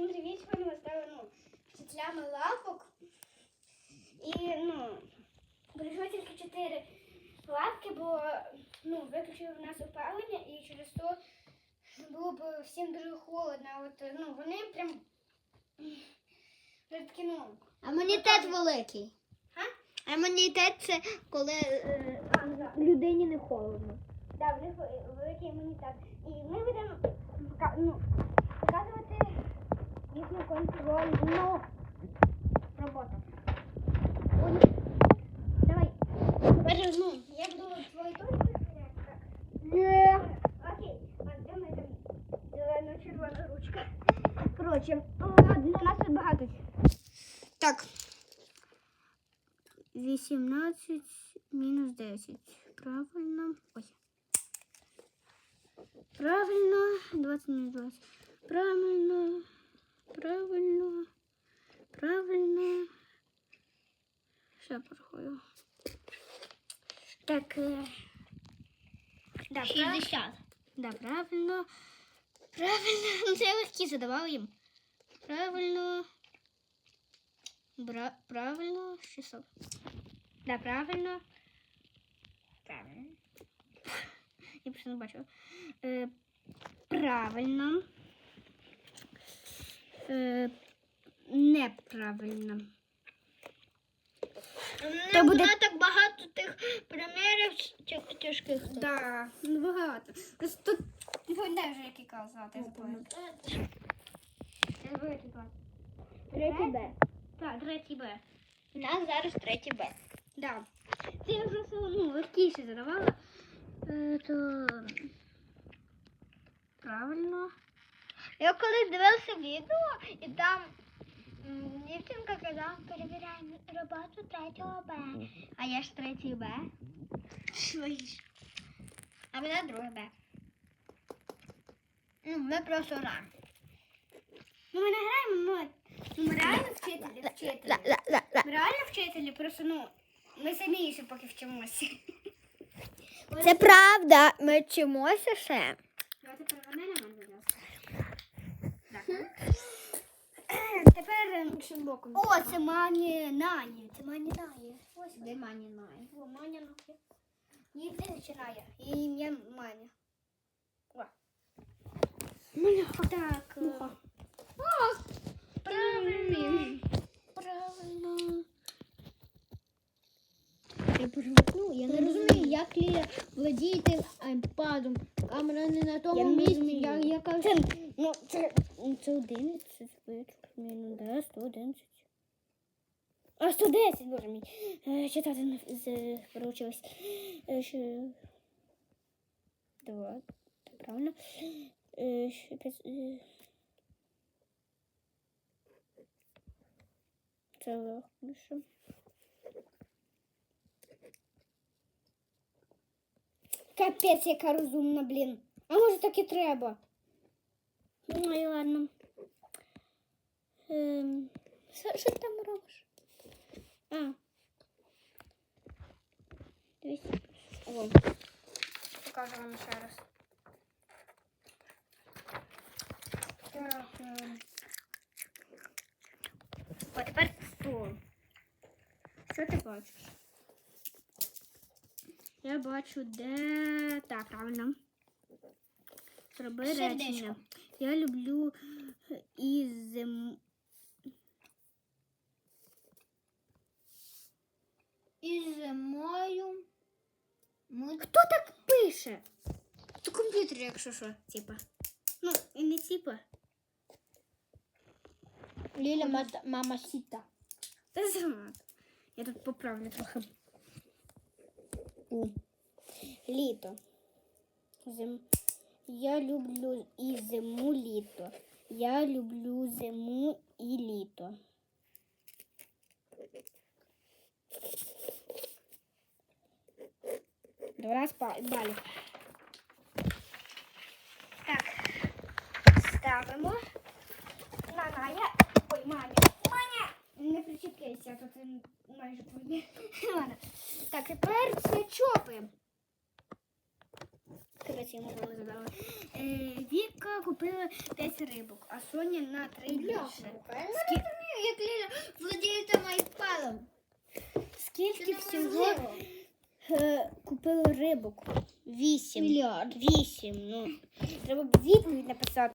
Всім привіт! Ми стали ну, вчителями лапок. І ну, прийшло тільки чотири лапки, бо ну, виключили в нас опалення і через то було б всім дуже холодно. От, ну, вони прям такі, ну, Імунітет великий. А? Імунітет це коли е, ну, людині не холодно. Да, в них великий імунітет. І ми будемо ну, їхню контрольну роботу. Ой, Давай. Тепер, ну, я буду твої точки перевіряти. так? Ні. Окей. А де моя там зелено-червона ручка? Коротше, о, для нас тут багато. Так. 18 мінус 10. Правильно. Ой. Правильно. 20 мінус 20. Правильно. Правильно. Правильно. Все порахую. Так, е, да, прав- Да, правильно. Правильно. Це легкі задавали їм. Правильно. Бра... Правильно. 600. Да, правильно. Правильно. Я просто не бачила. Е, правильно. Е, неправильно. Це буде- так багато тих примірів тяжких. Да, ну багато. Тут не вже, які казати. Третій Б. Так, третій Б. У нас зараз третій Б. Да. Це я вже все, ну, легкіше задавала. Е, то... Правильно. Я колись дивився відео, і там дівчинка казала, перевіряємо роботу третього Б. А я ж третій Б. А мене друге Б. Ну, ми просто граємо. Ну, ми не граємо, ну, ну ми реально вчителі, вчителі. Ми реально вчителі, просто, ну, ми самі ще поки вчимося. Це правда, ми вчимося ще. Давайте перевернемо, будь ласка. Так. Ем, боком. О, це мані нані. Це мані нані. Ось де Маня Ная. О, Маня Ная. Її прізвище Ная. Її ім'я Маня. О. Так. е, О, Правильно. Правильно. Я перемкну, я не розумію, як Ліля володіє тим айпадом. Камера не на тому Я не місці, розумію. як я кажу. Це, ну, це, Це 11, ну да, 111. а 110, боже мій. Е, Читати не з- поручилась. Е, ще- Два, це правильно. Е, ще п'ять, е. Це легше. Капець, яка розумна, блін. А може так і треба? Ну і ладно. Ем, що, ти там робиш? А. 200. О, покажу вам ще раз. Так, е, О, тепер 100. Що ти бачиш? Я бачу, де. Так, правильно. Зроби речення. Я люблю і зим... Хто так пише? То комп'ютер, якщо що, типа. Ну, і не типа. Ліля мата- мама сіта. Та занадто. Я тут поправлю трохи. У. Літо. Зим... Я люблю і зиму, літо. Я люблю зиму і літо. Два балів. Так. Ставимо. На Ная. Ой, Маня. Маня! Не причепляйся, а то ти майже твоє. Ладно. Так, тепер це чопи. Е, Віка купила 5 рибок, а Соня на 3 більше. Скільки як Ліля владіє там айпадом. Скільки всього е, купили рибок? Вісім. Мільярд. Вісім. Ну, треба б відповідь написати.